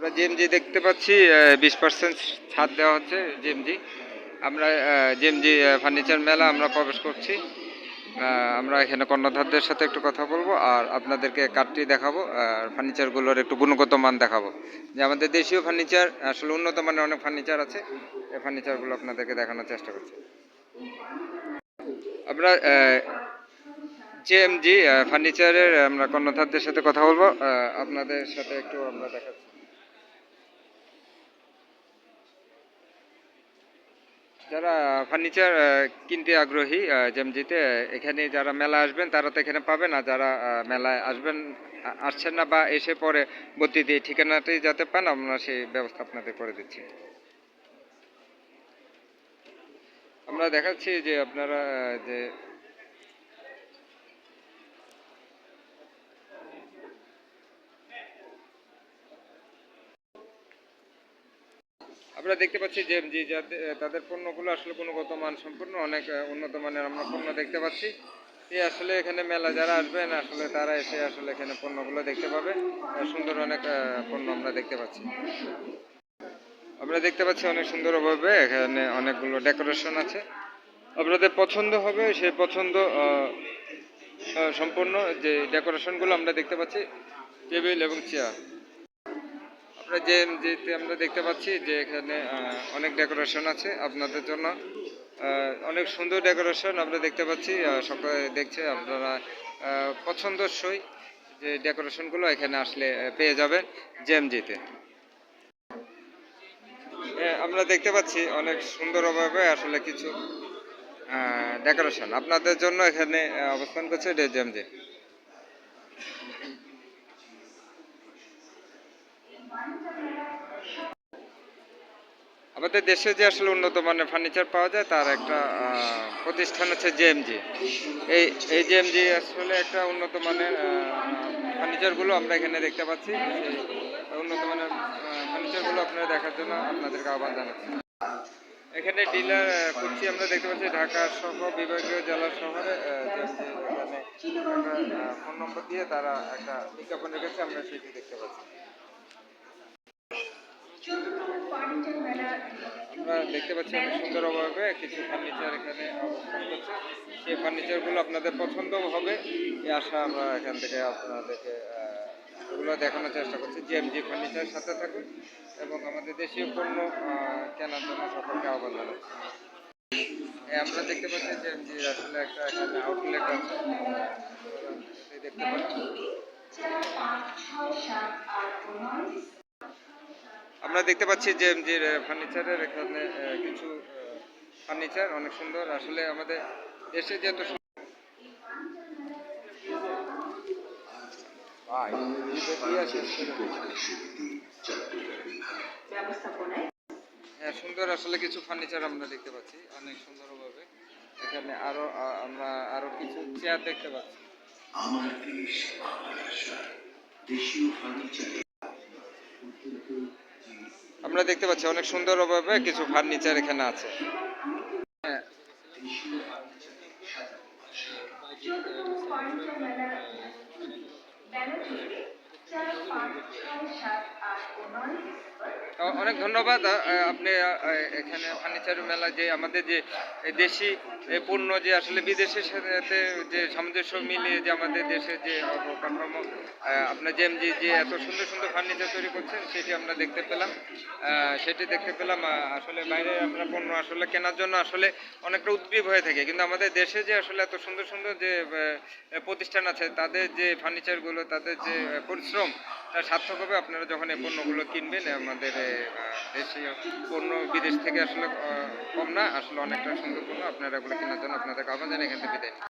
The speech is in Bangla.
আমরা জিএমজি দেখতে পাচ্ছি বিশ পার্সেন্ট ছাড় দেওয়া হচ্ছে জিএমজি আমরা জিএমজি ফার্নিচার মেলা আমরা প্রবেশ করছি। আমরা এখানে কর্ণধারদের সাথে একটু কথা বলব আর আপনাদেরকে কাঠটি দেখাবো আর ফার্নিচারগুলোর একটু গুণগত মান দেখাবো। যে আমাদের দেশীয় ফার্নিচার আসলে উন্নত মানের অনেক ফার্নিচার আছে, এই ফার্নিচারগুলো আপনাদেরকে দেখানোর চেষ্টা করছি। আমরা জেএমজি ফার্নিচারের আমরা কর্ণধারদের সাথে কথা বলব আপনাদের সাথে একটু আমরা দেখাচ্ছি। যারা ফার্নিচার কিনতে আগ্রহী জেমজিতে, এখানে যারা মেলা আসবেন, তারা তো এখানে পাবেন না যারা মেলায় আসবেন আসছেন না বা এসে পরে বদলি দিয়ে ঠিকানাটি যাতে পান, আমরা সেই ব্যবস্থা আপনাদের করে দিচ্ছি। আমরা দেখাচ্ছি যে আপনারা যে আমরা দেখতে পাচ্ছি যে তাদের পণ্যগুলো আসলে গুণগত মান সম্পূর্ণ অনেক উন্নত মানের আমরা পণ্য দেখতে পাচ্ছি। এই আসলে এখানে মেলা যারা আসবেন, আসলে তারা এসে আসলে এখানে পণ্যগুলো দেখতে পাবে। সুন্দর অনেক পণ্য আমরা দেখতে পাচ্ছি। আমরা দেখতে পাচ্ছি অনেক সুন্দরভাবে এখানে অনেকগুলো ডেকোরেশন আছে। আপনাদের পছন্দ হবে সেই পছন্দ সম্পূর্ণ যে ডেকোরেশনগুলো আমরা দেখতে পাচ্ছি। টেবিল এবং চেয়ার। আমরা যে যেতে আমরা দেখতে পাচ্ছি যে এখানে অনেক ডেকোরেশন আছে আপনাদের জন্য। অনেক সুন্দর ডেকোরেশন আমরা দেখতে পাচ্ছি। সকালে দেখছে, আপনারা পছন্দসই যে ডেকোরেশনগুলো এখানে আসলে পেয়ে যাবেন জেএমজিতে আমরা দেখতে পাচ্ছি অনেক সুন্দরভাবে আসলে কিছু ডেকোরেশন আপনাদের জন্য এখানে অবস্থান করছে জেএমজি আমাদের দেশে যে আসলে উন্নত মানের ফার্নিচার পাওয়া যায়, তার একটা প্রতিষ্ঠান হচ্ছে জেএমজি এই এই জেএমজি আসলে একটা উন্নত মানের ফার্নিচারগুলো আমরা এখানে দেখতে পাচ্ছি। উন্নত মানের ফার্নিচারগুলো আপনারা দেখার জন্য আপনাদেরকে আহ্বান জানাচ্ছি। এখানে ডিলার করছি আমরা দেখতে পাচ্ছি ঢাকা সহ বিভাগীয় জেলা শহরে ফোন নম্বর দিয়ে তারা একটা বিজ্ঞাপন রেখেছে, আমরা সেটি দেখতে পাচ্ছি। আমরা দেখতে পাচ্ছি অনেক সুন্দরভাবে কিছু ফার্নিচার এখানে অবস্থান করছে। সেই ফার্নিচারগুলো আপনাদের পছন্দ হবে এই আশা আমরা এখান থেকে আপনাদেরকে এগুলো দেখানোর চেষ্টা করছি। জিএমজি ফার্নিচার সাথে থাকুন এবং আমাদের দেশীয় পণ্য কেনার জন্য সকলকে আহ্বান জানাচ্ছি। আমরা দেখতে পাচ্ছি জিএমজি আসলে একটা এখানে আউটলেট আছে। দেখতে পাচ্ছি আমরা দেখতে পাচ্ছি যে যে ফার্নিচারের এখানে আহ, কিছু ফার্নিচার অনেক সুন্দর। আসলে আমাদের দেশে যে এত। হ্যাঁ সুন্দর আসলে কিছু ফার্নিচার আমরা দেখতে পাচ্ছি অনেক সুন্দরভাবে। এখানে আরও আহ, আমরা আরও কিছু চেয়ার দেখতে পাচ্ছি। আমার দেশ বাংলাদেশ দেশীয় ফার্নিচারে আমরা দেখতে পাচ্ছি অনেক সুন্দরভাবে কিছু ফার্নিচার এখানে আছে। অনেক ধন্যবাদ আপনি এখানে ফার্নিচার মেলা যে আমাদের যে দেশি এ পণ্য যে আসলে বিদেশের সাথে যে সামঞ্জস্য মিলিয়ে যে আমাদের দেশে যে অবকাঠামো আপনার জেএমজি যে এত সুন্দর সুন্দর ফার্নিচার তৈরি করছেন, সেটি আমরা দেখতে পেলাম। সেটি দেখতে পেলাম আসলে বাইরে আমরা পণ্য আসলে কেনার জন্য আসলে অনেকটা উদ্গ্রীব হয়ে থাকে। কিন্তু আমাদের দেশে যে আসলে এত সুন্দর সুন্দর যে প্রতিষ্ঠান আছে, তাদের যে ফার্নিচারগুলো তাদের যে পরিশ্রম, তার সার্থক হবে আপনারা যখন এই পণ্যগুলো কিনবেন, আমাদের পণ্য বিদেশ থেকে আসলে কম না, আসলে অনেকটা সুন্দর আপনারা এগুলো কেনার জন্য আপনাদের আহ্বান জানাই এখান থেকে বিদায়।